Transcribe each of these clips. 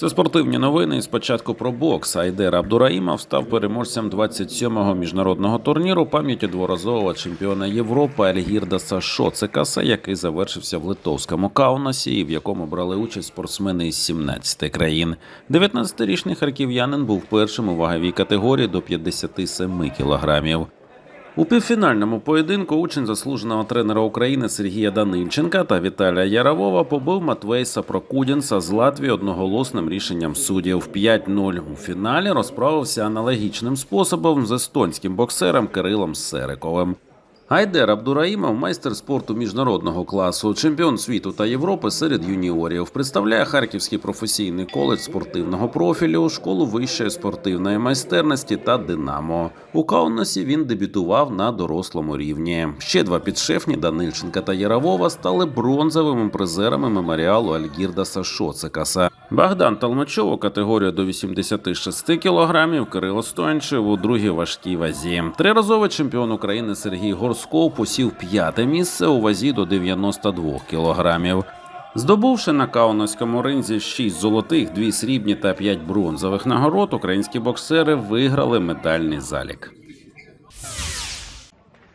Це спортивні новини. Спочатку про бокс. Айдер Абдураїмов став переможцем 27-го міжнародного турніру пам'яті дворазового чемпіона Європи Альгірдаса Шоцекаса, який завершився в литовському Каунасі, і в якому брали участь спортсмени із 17 країн. 19-річний харків'янин був першим у ваговій категорії до 57 кілограмів. У півфінальному поєдинку учень заслуженого тренера України Сергія Данильченка та Віталія Яровова побив Матвейса Прокудінса з Латвії одноголосним рішенням суддів 5-0. У фіналі розправився аналогічним способом з естонським боксером Кирилом Сериковим. Айдер Абдураїмов, майстер спорту міжнародного класу, чемпіон світу та Європи серед юніорів, представляє Харківський професійний коледж спортивного профілю, школу вищої спортивної майстерності та Динамо. У Каунасі він дебютував на дорослому рівні. Ще два підшефні Данильченка та Яровова стали бронзовими призерами меморіалу Альгірдаса Шоцекаса. Богдан Толмачов у категорію до 86 кілограмів, Кирило Стоянчев у другій важкій вазі. Триразовий чемпіон України Сергій Горсков посів п'яте місце у вазі до 92 кілограмів. Здобувши на кауновському ринзі 6 золотих, 2 срібні та 5 бронзових нагород, українські боксери виграли медальний залік.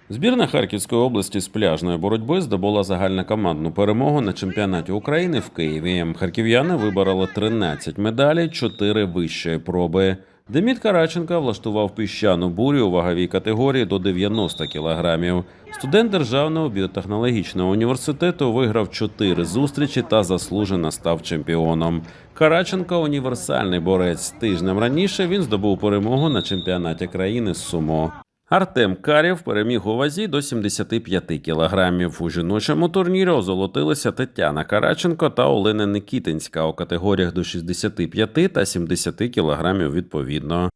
Збірна Харківської області з пляжної боротьби здобула загальнокомандну перемогу на чемпіонаті України в Києві. Харків'яни вибороли 13 медалей, 4 вищої проби. Деміт Караченка влаштував піщану бурю у ваговій категорії до 90 кілограмів. Студент Державного біотехнологічного університету виграв чотири зустрічі та заслужено став чемпіоном. Караченко універсальний борець. Тижнем раніше він здобув перемогу на чемпіонаті країни з сумо. Артем Карєв переміг у вазі до 75 кілограмів. У жіночому турнірі озолотилися Тетяна Караченко та Олена Никітинська у категоріях до 65 та 70 кілограмів відповідно.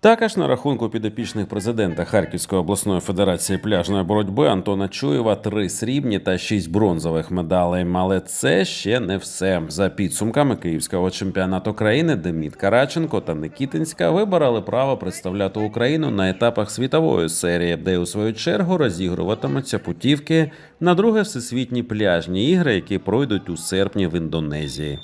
Також на рахунку підопічних президента Харківської обласної федерації пляжної боротьби Антона Чуєва три срібні та шість бронзових медалей. Але це ще не все. За підсумками Київського чемпіонату країни Деміт Караченко та Никітинська вибороли право представляти Україну на етапах світової серії, де у свою чергу розігруватимуться путівки на друге всесвітні пляжні ігри, які пройдуть у серпні в Індонезії.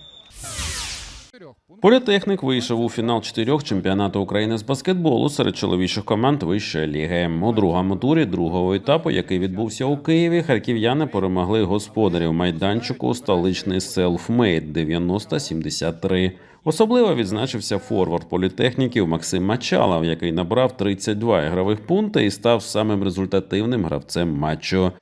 Політехнік вийшов у фінал чотирьох чемпіонату України з баскетболу серед чоловічих команд вищої ліги. У другому турі другого етапу, який відбувся у Києві, харків'яни перемогли господарів майданчику столичний селфмейд 90-73. Особливо відзначився форвард політехніків Максим Мачалов, який набрав 32 ігрових пункти і став самим результативним гравцем матчу.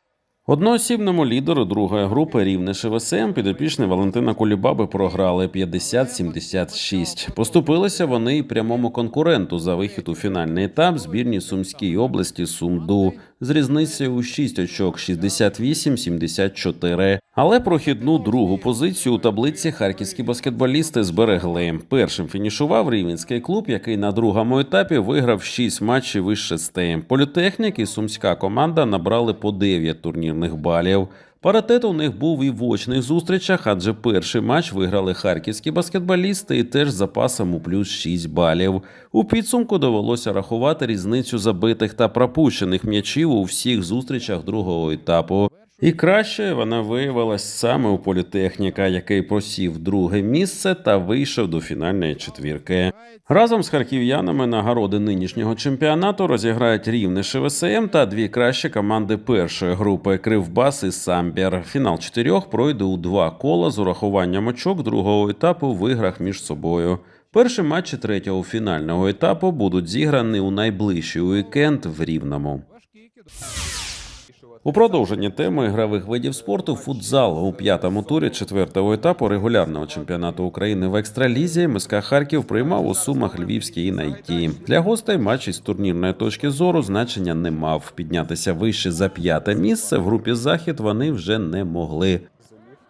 Одноосібному лідеру другої групи рівне ШВСМ підопічні Валентина Кулібаби програли 50-76. Поступилися вони й прямому конкуренту за вихід у фінальний етап збірній Сумській області Сумду з різницею у 6 очок 68-74. Але прохідну другу позицію у таблиці харківські баскетболісти зберегли. Першим фінішував рівенський клуб, який на другому етапі виграв 6 матчів із 6. Політехнік і сумська команда набрали по 9 турнірних балів. Паритет у них був і в очних зустрічах, адже перший матч виграли харківські баскетболісти і теж з запасом у плюс 6 балів. У підсумку довелося рахувати різницю забитих та пропущених м'ячів у всіх зустрічах другого етапу. І краще вона виявилась саме у політехніка, який просів друге місце та вийшов до фінальної четвірки. Разом з харків'янами нагороди нинішнього чемпіонату розіграють рівне ШВСМ та дві кращі команди першої групи Кривбас і Самбір. Фінал чотирьох пройде у два кола з урахуванням очок другого етапу в іграх між собою. Перші матчі третього фінального етапу будуть зіграні у найближчий уікенд в Рівному. У продовженні теми ігрових видів спорту футзал у п'ятому турі четвертого етапу регулярного чемпіонату України в екстралізі МСК Харків приймав у сумах Львівський і найті. Для гостей матч із турнірної точки зору значення не мав. Піднятися вище за п'яте місце в групі захід вони вже не могли.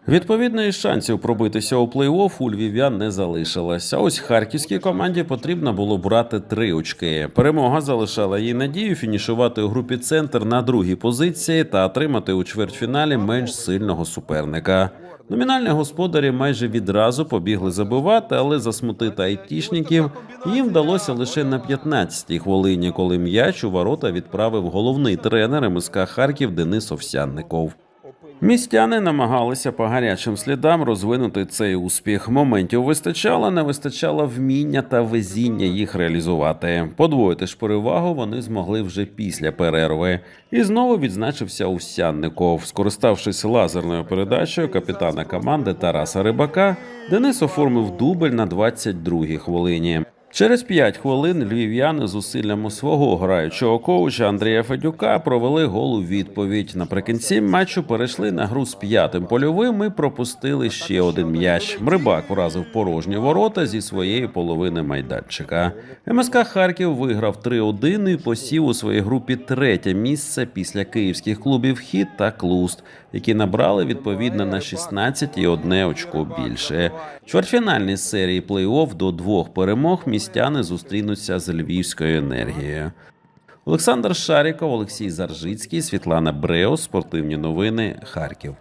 Відповідно, і шансів пробитися у плей-офф у львів'ян не залишилось. А ось харківській команді потрібно було брати три очки. Перемога залишала їй надію фінішувати у групі центр на другій позиції та отримати у чвертьфіналі менш сильного суперника. Номінальні господарі майже відразу побігли забивати, але засмутити айтішників їм вдалося лише на 15-й хвилині, коли м'яч у ворота відправив головний тренер МСК Харків Денис Овсянников. Містяни намагалися по гарячим слідам розвинути цей успіх. Моментів вистачало, не вистачало вміння та везіння їх реалізувати. Подвоїти ж перевагу вони змогли вже після перерви. І знову відзначився Овсянников. Скориставшись лазерною передачею капітана команди Тараса Рибака, Денис оформив дубль на 22-й хвилині. Через 5 хвилин львів'яни зусиллями свого граючого коуча Андрія Федюка провели гол у відповідь. Наприкінці матчу перейшли на гру з п'ятим польовим і пропустили ще один м'яч. Мрибак вразив порожні ворота зі своєї половини майданчика. МСК Харків виграв 3-1 і посів у своїй групі третє місце після київських клубів Хіт та Клуст, які набрали відповідно на 16 і одне очко більше. Чвертьфінальній серії плей-офф до двох перемог містяни зустрінуться з львівською енергією. Олександр Шаріков, Олексій Заржицький, Світлана Бреус. Спортивні новини. Харків.